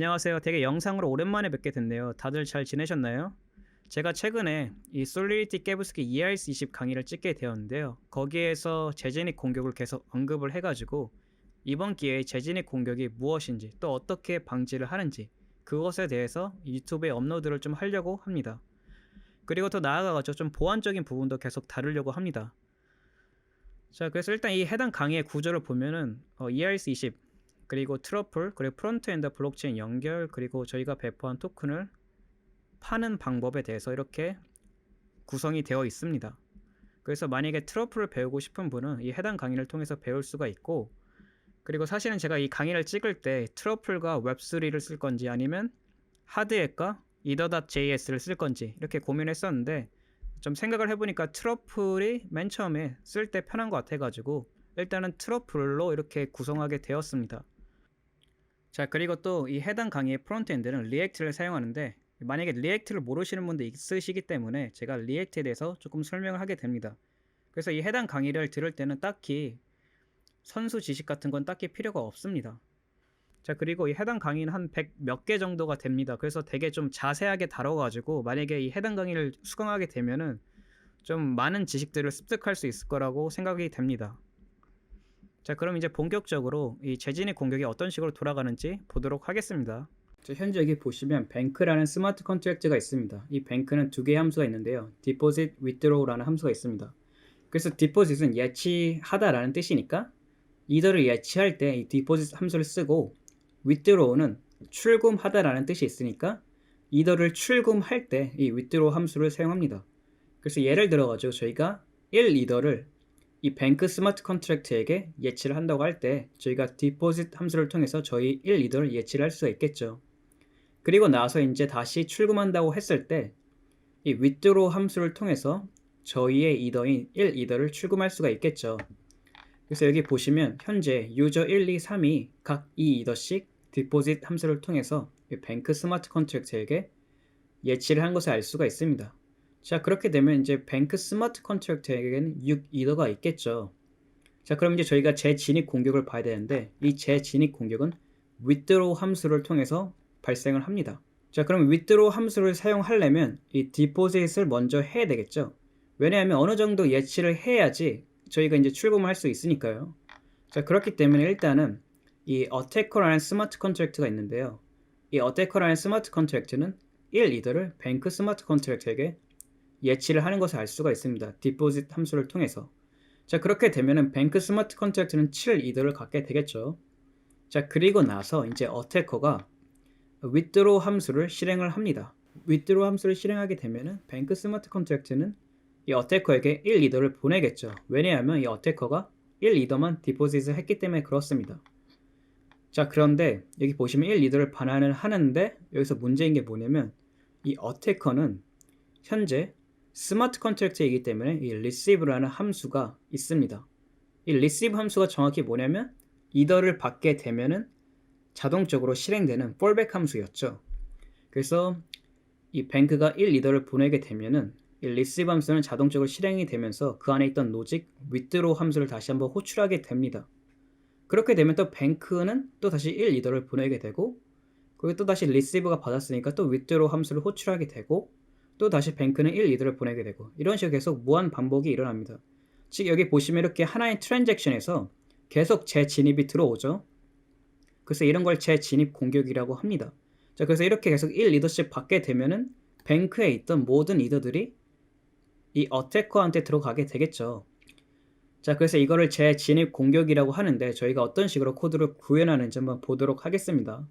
안녕하세요. 되게 영상으로 오랜만에 뵙게 됐네요. 다들 잘 지내셨나요? 제가 최근에 이 솔리디티 깨부수기 ERS20 강의를 찍게 되었는데요. 거기에서 재진입 공격을 계속 언급을 해가지고 이번 기회에 재진입 공격이 무엇인지 또 어떻게 방지를 하는지 그것에 대해서 유튜브에 업로드를 좀 하려고 합니다. 그리고 더 나아가서 좀 보완적인 부분도 계속 다루려고 합니다. 자, 그래서 일단 이 해당 강의의 구조를 보면은 어, ERS20 그리고 트러플 그리고 프론트엔드 블록체인 연결 그리고 저희가 배포한 토큰을 파는 방법에 대해서 이렇게 구성이 되어 있습니다. 그래서 만약에 트러플을 배우고 싶은 분은 이 해당 강의를 통해서 배울 수가 있고 그리고 사실은 제가 이 강의를 찍을 때 트러플과 웹3를 쓸 건지 아니면 하드햇과 이더.js를 쓸 건지 이렇게 고민했었는데 좀 생각을 해보니까 트러플이 맨 처음에 쓸 때 편한 것 같아가지고 일단은 트러플로 이렇게 구성하게 되었습니다. 자 그리고 또 이 해당 강의의 프론트엔드는 리액트를 사용하는데 만약에 리액트를 모르시는 분도 있으시기 때문에 제가 리액트에 대해서 조금 설명을 하게 됩니다. 그래서 이 해당 강의를 들을 때는 딱히 선수 지식 같은 건 딱히 필요가 없습니다. 자 그리고 이 해당 강의는 한 100 몇 개 정도가 됩니다. 그래서 되게 좀 자세하게 다뤄가지고 만약에 이 해당 강의를 수강하게 되면은 좀 많은 지식들을 습득할 수 있을 거라고 생각이 됩니다. 자 그럼 이제 본격적으로 이 재진입 공격이 어떤 식으로 돌아가는지 보도록 하겠습니다. 자, 현재 여기 보시면 뱅크라는 스마트 컨트랙트가 있습니다. 이 뱅크는 두 개의 함수가 있는데요. deposit, withdraw라는 함수가 있습니다. 그래서 deposit은 예치하다라는 뜻이니까 이더를 예치할 때 이 deposit 함수를 쓰고 withdraw는 출금하다라는 뜻이 있으니까 이더를 출금할 때 이 withdraw 함수를 사용합니다. 그래서 예를 들어 가지고 저희가 1 이더를 이 뱅크 스마트 컨트랙트에게 예치를 한다고 할 때 저희가 디포짓 함수를 통해서 저희 1 이더를 예치를 할 수가 있겠죠. 그리고 나서 이제 다시 출금한다고 했을 때 이 withdraw 함수를 통해서 저희의 이더인 1 이더를 출금할 수가 있겠죠. 그래서 여기 보시면 현재 유저 1, 2, 3이 각2 이더씩 디포짓 함수를 통해서 이 뱅크 스마트 컨트랙트에게 예치를 한 것을 알 수가 있습니다. 자 그렇게 되면 이제 뱅크 스마트 컨트랙트에게는 6 이더가 있겠죠. 자 그럼 이제 저희가 재진입 공격을 봐야 되는데 이 재진입 공격은 withdraw 함수를 통해서 발생을 합니다. 자 그럼 withdraw 함수를 사용하려면 이 deposit을 먼저 해야 되겠죠. 왜냐하면 어느 정도 예치를 해야지 저희가 이제 출금을 할 수 있으니까요. 자 그렇기 때문에 일단은 이 attacker라는 스마트 컨트랙트가 있는데요. 이 attacker라는 스마트 컨트랙트는 1 이더를 뱅크 스마트 컨트랙트에게 예치를 하는 것을 알 수가 있습니다. 디포짓 함수를 통해서. 자, 그렇게 되면은 뱅크 스마트 컨트랙트는 7 이더를 갖게 되겠죠. 자, 그리고 나서 이제 어태커가 withdraw 함수를 실행을 합니다. withdraw 함수를 실행하게 되면은 뱅크 스마트 컨트랙트는 이 어태커에게 1 이더를 보내겠죠. 왜냐하면 이 어태커가 1 이더만 디포짓을 했기 때문에 그렇습니다. 자, 그런데 여기 보시면 1 이더를 반환을 하는데 여기서 문제인 게 뭐냐면 이 어태커는 현재 스마트 컨트랙트이기 때문에 이 receive라는 함수가 있습니다. 이 receive 함수가 정확히 뭐냐면 이더를 받게 되면은 자동적으로 실행되는 fallback 함수였죠. 그래서 이 뱅크가 1 이더를 보내게 되면은 이 receive 함수는 자동적으로 실행이 되면서 그 안에 있던 로직 withdraw 함수를 다시 한번 호출하게 됩니다. 그렇게 되면 또 뱅크는 또 다시 1 이더를 보내게 되고 그리고 또 다시 receive가 받았으니까 또 withdraw 함수를 호출하게 되고 또 다시 뱅크는 1, 2들을 보내게 되고 이런 식으로 계속 무한 반복이 일어납니다. 즉 여기 보시면 이렇게 하나의 트랜잭션에서 계속 재진입이 들어오죠. 그래서 이런 걸 재진입 공격이라고 합니다. 자 그래서 이렇게 계속 1, 2더씩 받게 되면은 뱅크에 있던 모든 이더들이 이 어태커한테 들어가게 되겠죠. 자 그래서 이거를 재진입 공격이라고 하는데 저희가 어떤 식으로 코드를 구현하는지 한번 보도록 하겠습니다.